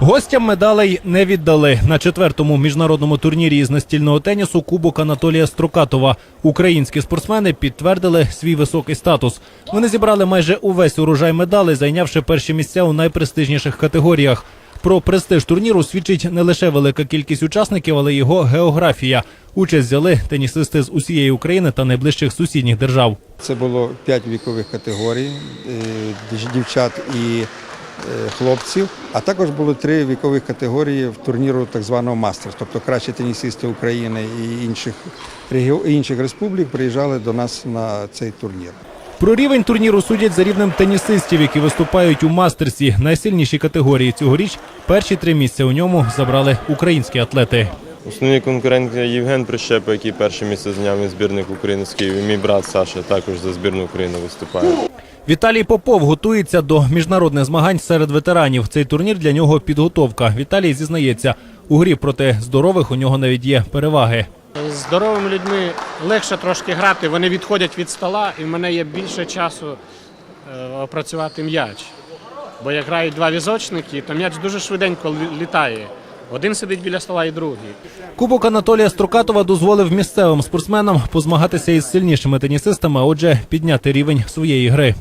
Гостям медалей не віддали на четвертому міжнародному турнірі із настільного тенісу Кубок Анатолія Строкатова. Українські спортсмени підтвердили свій високий статус. Вони зібрали майже увесь урожай медалей, зайнявши перші місця у найпрестижніших категоріях. Про престиж турніру свідчить не лише велика кількість учасників, але й його географія. Участь взяли тенісисти з усієї України та найближчих сусідніх держав. Це було п'ять вікових категорій е, дівчат і хлопців, а також було три вікових категорії в турніру так званого мастер, тобто кращі тенісисти України і інших регіо- інших республік приїжджали до нас на цей турнір. Про рівень турніру судять за рівнем тенісистів, які виступають у мастерсі. Найсильніші категорії цьогоріч перші три місця у ньому забрали українські атлети. Основний конкурент Євген Прищепа, який перше місце зайняв із збірних України з Києва. Мій брат Саша також за збірну України виступає. Віталій Попов готується до міжнародних змагань серед ветеранів. Цей турнір для нього підготовка. Віталій зізнається, у грі проти здорових у нього навіть є переваги. З здоровими людьми легше трошки грати, вони відходять від стола, і в мене є більше часу е, опрацювати м'яч. Бо як грають два візочники, то м'яч дуже швиденько літає. Один сидить біля стола і другий. Кубок Анатолія Строкатова дозволив місцевим спортсменам позмагатися із сильнішими тенісистами, а отже, підняти рівень своєї гри.